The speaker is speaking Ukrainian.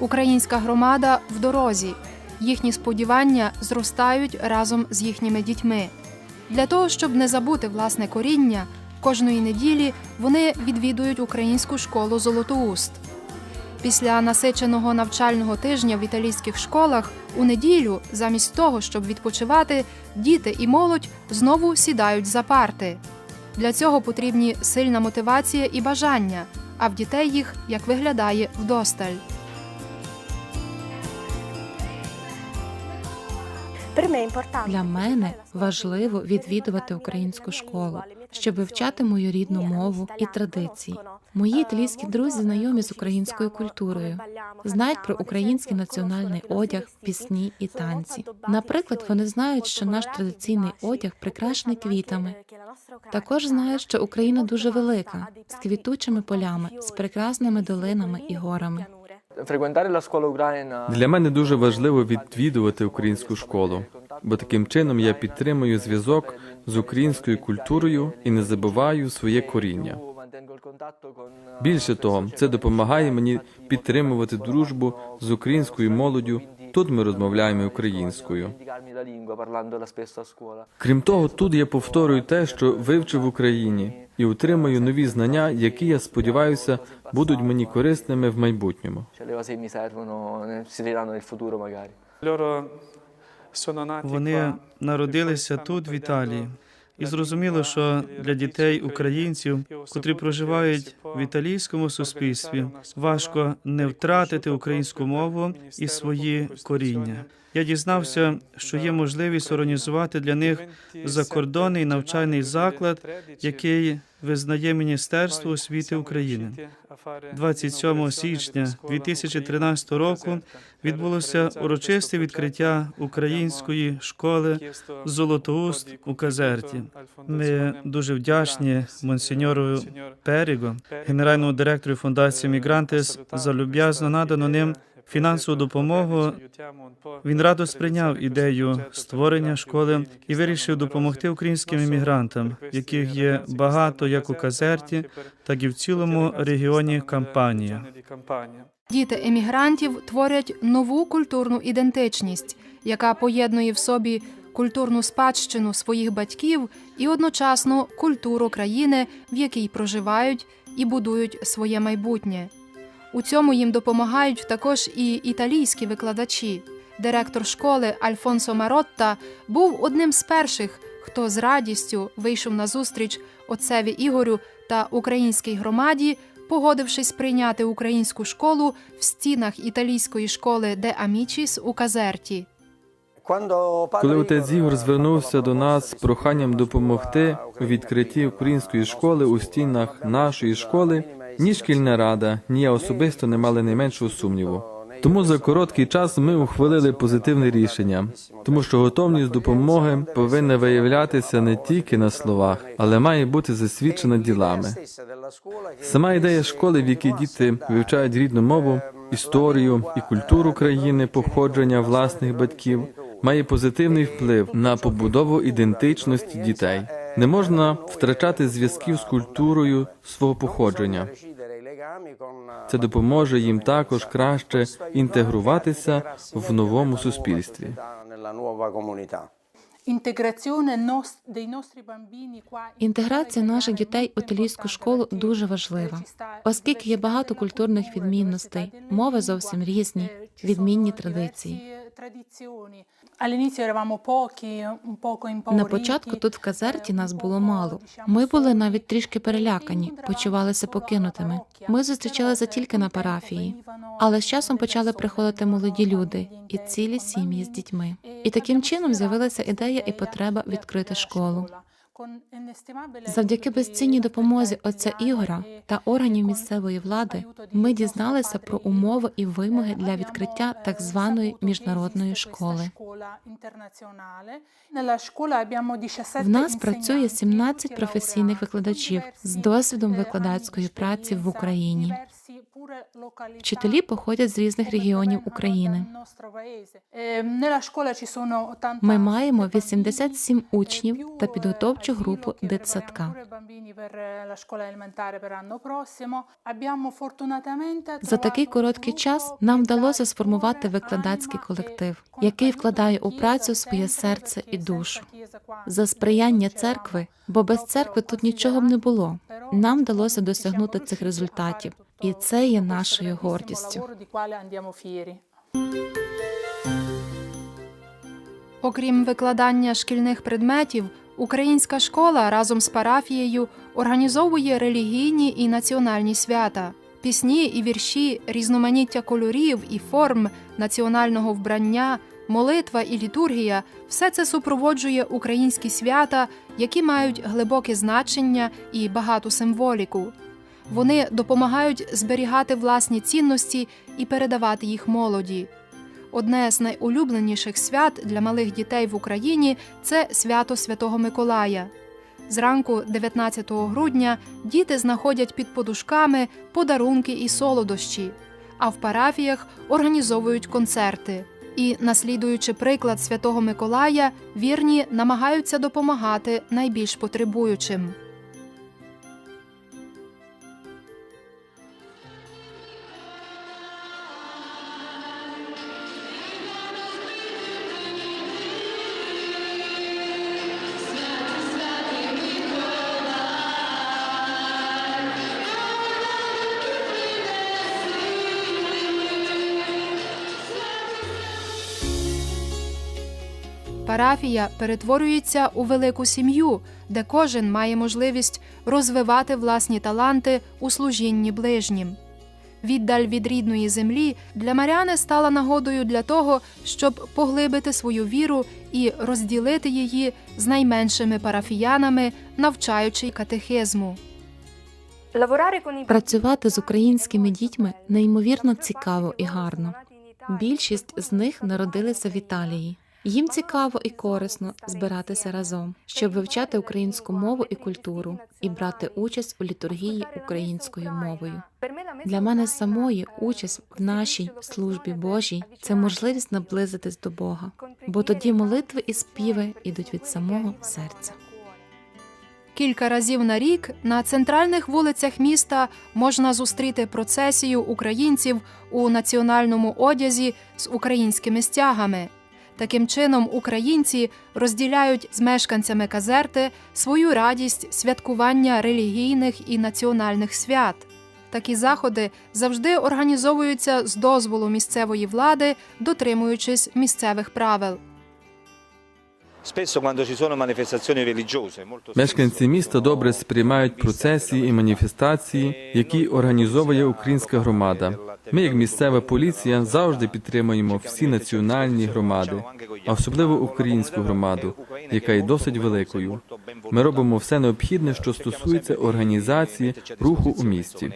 Українська громада в дорозі. Їхні сподівання зростають разом з їхніми дітьми. Для того, щоб не забути власне коріння, кожної неділі вони відвідують українську школу Золотоуст. Після насиченого навчального тижня в італійських школах у неділю, замість того, щоб відпочивати, діти і молодь знову сідають за парти. Для цього потрібні сильна мотивація і бажання, а в дітей їх, як виглядає, вдосталь. Для мене важливо відвідувати українську школу, щоб вивчати мою рідну мову і традиції. Мої італійські друзі знайомі з українською культурою, знають про український національний одяг, пісні і танці. Наприклад, вони знають, що наш традиційний одяг прикрашений квітами. Також знають, що Україна дуже велика, з квітучими полями, з прекрасними долинами і горами. Для мене дуже важливо відвідувати українську школу, бо таким чином я підтримую зв'язок з українською культурою і не забуваю своє коріння. Більше того, це допомагає мені підтримувати дружбу з українською молоддю. Тут ми розмовляємо українською. Крім того, тут я повторюю те, що вивчив в Україні, і отримаю нові знання, які я сподіваюся будуть мені корисними в майбутньому. Вони народилися тут, в Італії, і зрозуміло, що для дітей українців, котрі проживають в італійському суспільстві, важко не втратити українську мову і свої коріння. Я дізнався, що є можливість організувати для них закордонний навчальний заклад, який визнає Міністерство освіти України. 27 січня 2013 року відбулося урочисте відкриття української школи Золотоуст у Казерті. Ми дуже вдячні монсеньору Періго, генеральному директору фундації Мігрантес, за люб'язно надану ним фінансову допомогу. Він радо сприйняв ідею створення школи і вирішив допомогти українським іммігрантам, яких є багато як у Казерті, так і в цілому регіоні Кампанія. Діти емігрантів творять нову культурну ідентичність, яка поєднує в собі культурну спадщину своїх батьків і одночасно культуру країни, в якій проживають і будують своє майбутнє. У цьому їм допомагають також і італійські викладачі. Директор школи Альфонсо Маротта був одним з перших, хто з радістю вийшов на зустріч отцеві Ігорю та українській громаді, погодившись прийняти українську школу в стінах італійської школи Де Амічіс у Казерті. Коли отець Ігор звернувся до нас з проханням допомогти у відкритті української школи у стінах нашої школи, ні шкільна рада, ні я особисто не мали найменшого сумніву. Тому за короткий час ми ухвалили позитивне рішення, тому що готовність допомоги повинна виявлятися не тільки на словах, але має бути засвідчена ділами. Сама ідея школи, в якій діти вивчають рідну мову, історію і культуру країни, походження власних батьків, має позитивний вплив на побудову ідентичності дітей. Не можна втрачати зв'язків з культурою свого походження. Це допоможе їм також краще інтегруватися в новому суспільстві. Інтеграція наших дітей у італійську школу дуже важлива, оскільки є багато культурних відмінностей, мови зовсім різні, відмінні традиції. All'inizio eravamo pochi, un poco На початку тут в Казерті eh, нас було мало. Ми були навіть трішки перелякані, почувалися покинутими. Ми зустрічалися eh, тільки на парафії. Але з часом почали приходити молоді люди і цілі сім'ї з дітьми. E І таким чином з'явилася ідея і потреба відкрити школу. Завдяки безцінній допомозі отця Ігора та органів місцевої влади ми дізналися про умови і вимоги для відкриття eh, так званої міжнародної школи. scuola internazionale. Nella scuola abbiamo 17 В нас працює insegnanti, 17 професійних викладачів з досвідом викладацької праці в Україні. Вчителі походять з різних регіонів України. Ми маємо 87 учнів та підготовчу групу дитсадка. За такий короткий час нам вдалося сформувати викладацький колектив, який вкладає у працю своє серце і душу. За сприяння церкви, бо без церкви тут нічого б не було. Нам вдалося досягнути цих результатів, і це є нашою гордістю. Окрім викладання шкільних предметів, українська школа разом з парафією організовує релігійні і національні свята. Пісні і вірші, різноманіття кольорів і форм національного вбрання, молитва і літургія все це супроводжує українські свята, які мають глибоке значення і багату символіку. Вони допомагають зберігати власні цінності і передавати їх молоді. Одне з найулюбленіших свят для малих дітей в Україні це свято Святого Миколая. Зранку, 19 грудня, діти знаходять під подушками подарунки і солодощі, а в парафіях організовують концерти. І, наслідуючи приклад Святого Миколая, вірні намагаються допомагати найбільш потребуючим. Парафія перетворюється у велику сім'ю, де кожен має можливість розвивати власні таланти у служінні ближнім. Віддаль від рідної землі для Маріани стала нагодою для того, щоб поглибити свою віру і розділити її з найменшими парафіянами, навчаючи катехизму. Працювати з українськими дітьми неймовірно цікаво і гарно. Більшість з них народилися в Італії. Їм цікаво і корисно збиратися разом, щоб вивчати українську мову і культуру і брати участь у літургії українською мовою. Для мене самої участь в нашій службі Божій це можливість наблизитись до Бога, бо тоді молитви і співи йдуть від самого серця. Кілька разів на рік на центральних вулицях міста можна зустріти процесію українців у національному одязі з українськими стягами. Таким чином, українці розділяють з мешканцями Казерти свою радість святкування релігійних і національних свят. Такі заходи завжди організовуються з дозволу місцевої влади, дотримуючись місцевих правил. Мешканці міста добре сприймають процесії і маніфестації, які організовує українська громада. Ми, як місцева поліція, завжди підтримуємо всі національні громади, а особливо українську громаду, яка є досить великою. Ми робимо все необхідне, що стосується організації руху у місті.